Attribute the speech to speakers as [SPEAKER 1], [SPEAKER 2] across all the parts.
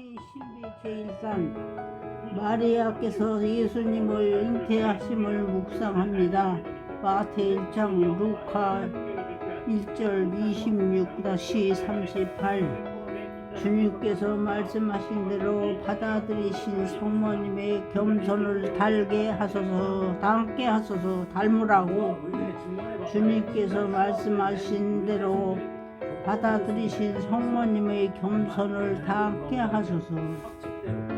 [SPEAKER 1] 신비 제1산 마리아께서 예수님을 잉태하심을 묵상합니다. 마태 1장 루카 1절 26-38 주님께서 말씀하신 대로 받아들이신 성모님의 겸손을 달게 하소서 닮게 하소서 닮으라고 주님께서 말씀하신 대로 받아들이신 성모님의 겸손을 닮게 하소서.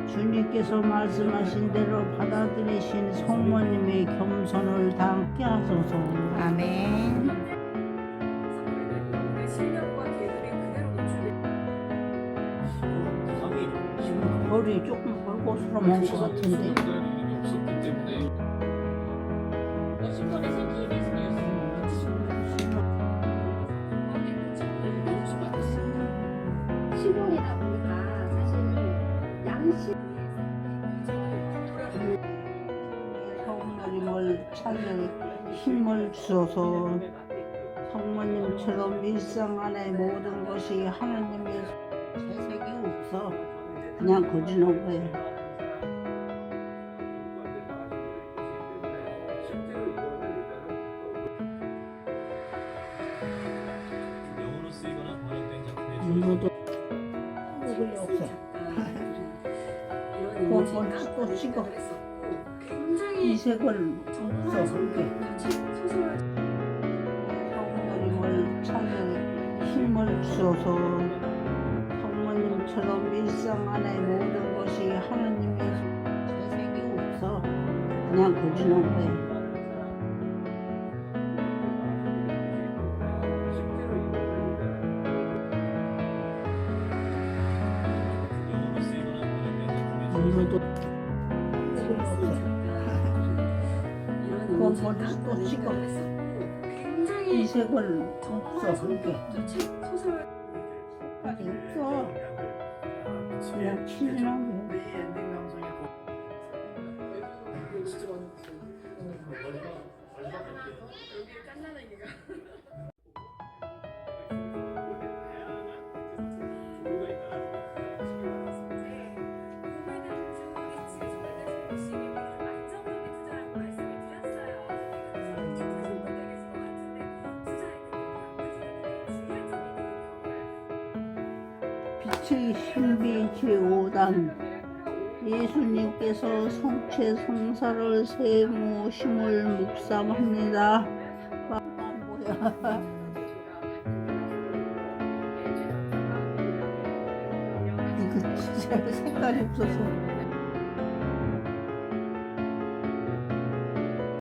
[SPEAKER 1] 주님께서 말씀하신 대로 받아들이신 성모님의 겸손을 닮게 하소서.
[SPEAKER 2] 아멘.
[SPEAKER 1] 머리 조금 벌고스러운 것 같은데 찾을 힘을 주소서 성모님처럼 일상 안의 모든 것이 하나님의 재색이 없어. 그냥 거지는 거예요 이모도 얼굴이 없어. 그건 또 찍어
[SPEAKER 3] 굉장히
[SPEAKER 1] 이색을 없어 그게
[SPEAKER 3] 소설.
[SPEAKER 1] 성모님을 찾을 힘을 주소서 성모님처럼 일상 안의 모든 것이 하나님의 재색이 없어 그냥 거지는 거예요
[SPEAKER 4] 영어로 쓰이거나 번역된 작품의
[SPEAKER 1] 이모도 얼굴이 없어. 그건 또 찍어
[SPEAKER 3] 굉장히
[SPEAKER 1] 이색을 그냥 친근한 거예요 빛의 신비 제5단 예수님께서 성체 성사를 세모심을 묵상합니다. 아, 뭐야? 이거 진짜 색깔이 없어서